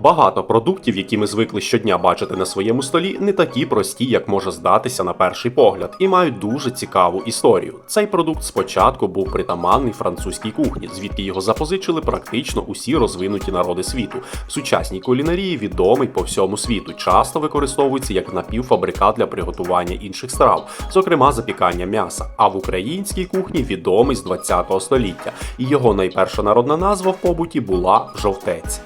Багато продуктів, які ми звикли щодня бачити на своєму столі, не такі прості, як може здатися на перший погляд, і мають дуже цікаву історію. Цей продукт спочатку був притаманний французькій кухні, звідки його запозичили практично усі розвинуті народи світу. В сучасній кулінарії відомий по всьому світу, часто використовується як напівфабрикат для приготування інших страв, зокрема запікання м'яса. А в українській кухні відомий з 20 століття, і його найперша народна назва в побуті була жовтець.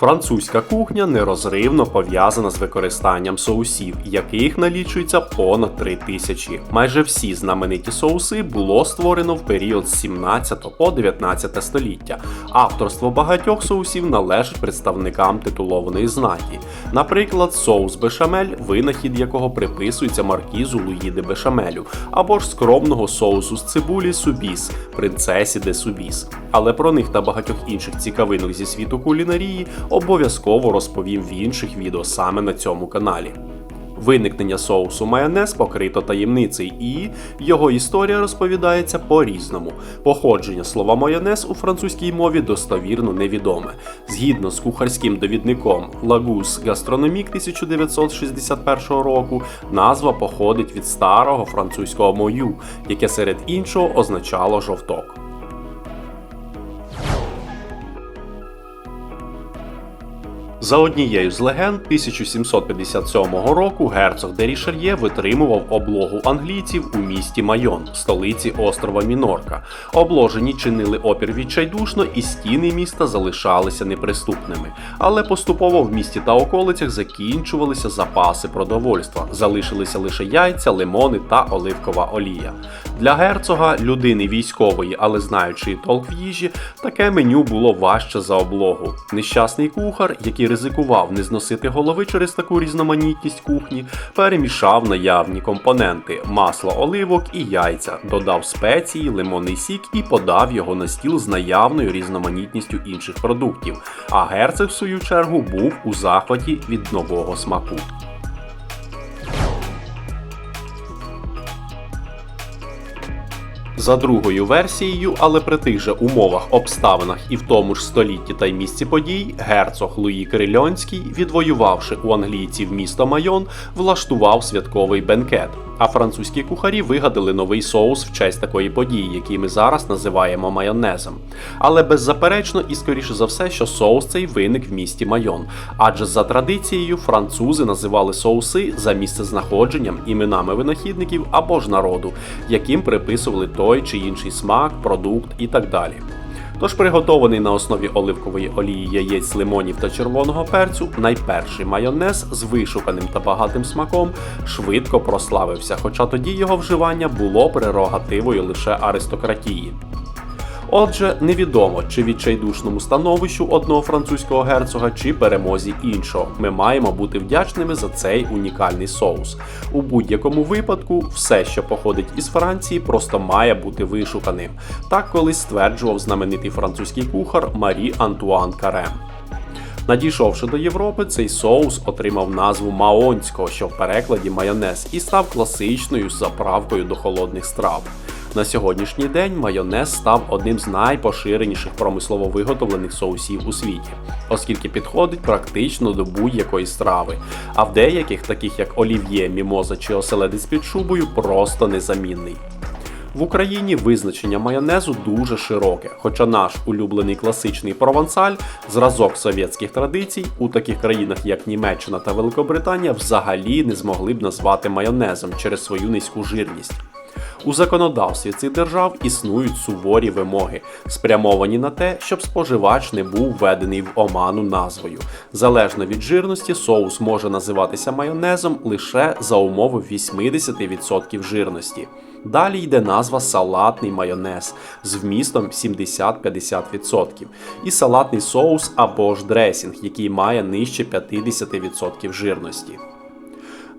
Французька кухня нерозривно пов'язана з використанням соусів, яких налічується понад 3 тисячі. Майже всі знамениті соуси було створено в період з 17 по 19 століття. Авторство багатьох соусів належить представникам титулованої знаті. Наприклад, соус бешамель, винахід якого приписується маркізу Луї де Бешамелю, або ж скромного соусу з цибулі Субіс, принцесі де Субіс. Але про них та багатьох інших цікавинок зі світу кулінарії обов'язково розповім в інших відео саме на цьому каналі. Виникнення соусу майонез покрито таємницею, і його історія розповідається по-різному. Походження слова майонез у французькій мові достовірно невідоме. Згідно з кухарським довідником Лагус Гастрономік 1961 року, назва походить від старого французького мою, яке серед іншого означало жовток. За однією з легенд, 1757 року герцог де Рішельє витримував облогу англійців у місті Майон, столиці острова Мінорка. Обложені чинили опір відчайдушно, і стіни міста залишалися неприступними. Але поступово в місті та околицях закінчувалися запаси продовольства, залишилися лише яйця, лимони та оливкова олія. Для герцога, людини військової, але знаючої толк в їжі, таке меню було важче за облогу. Нещасний кухар, який ризикував не зносити голови через таку різноманітність кухні, перемішав наявні компоненти: масло оливок і яйця, додав спеції, лимонний сік і подав його на стіл з наявною різноманітністю інших продуктів. А герцог, в свою чергу, був у захваті від нового смаку. За другою версією, але при тих же умовах, обставинах і в тому ж столітті та й місці подій, герцог Луї Крильонський, відвоювавши у англійців місто Майон, влаштував святковий бенкет. А французькі кухарі вигадали новий соус в честь такої події, який ми зараз називаємо майонезом. Але беззаперечно і скоріше за все, що соус цей виник в місті Майон. Адже за традицією французи називали соуси за місцезнаходженням іменами винахідників або ж народу, яким приписували той чи інший смак, продукт і так далі. Тож приготований на основі оливкової олії яєць, лимонів та червоного перцю, найперший майонез з вишуканим та багатим смаком швидко прославився, хоча тоді його вживання було прерогативою лише аристократії. Отже, невідомо, чи відчайдушному становищу одного французького герцога, чи перемозі іншого. Ми маємо бути вдячними за цей унікальний соус. У будь-якому випадку, все, що походить із Франції, просто має бути вишуканим. Так колись стверджував знаменитий французький кухар Марі Антуан Карем. Надійшовши до Європи, цей соус отримав назву маонського, що в перекладі майонез, і став класичною заправкою до холодних страв. На сьогоднішній день майонез став одним з найпоширеніших промислово виготовлених соусів у світі, оскільки підходить практично до будь-якої страви, а в деяких, таких як олів'є, мімоза чи оселедець під шубою, просто незамінний. В Україні визначення майонезу дуже широке, хоча наш улюблений класичний провансаль, зразок совєтських традицій, у таких країнах як Німеччина та Великобританія взагалі не змогли б назвати майонезом через свою низьку жирність. У законодавстві цих держав існують суворі вимоги, спрямовані на те, щоб споживач не був введений в оману назвою. Залежно від жирності, соус може називатися майонезом лише за умови 80% жирності. Далі йде назва салатний майонез з вмістом 70-50%, і салатний соус або ж дресінг, який має нижче 50% жирності.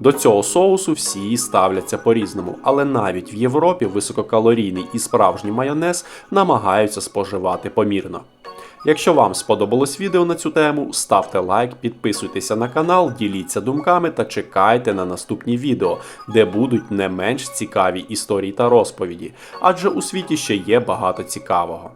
До цього соусу всі ставляться по-різному, але навіть в Європі висококалорійний і справжній майонез намагаються споживати помірно. Якщо вам сподобалось відео на цю тему, ставте лайк, підписуйтеся на канал, діліться думками та чекайте на наступні відео, де будуть не менш цікаві історії та розповіді, адже у світі ще є багато цікавого.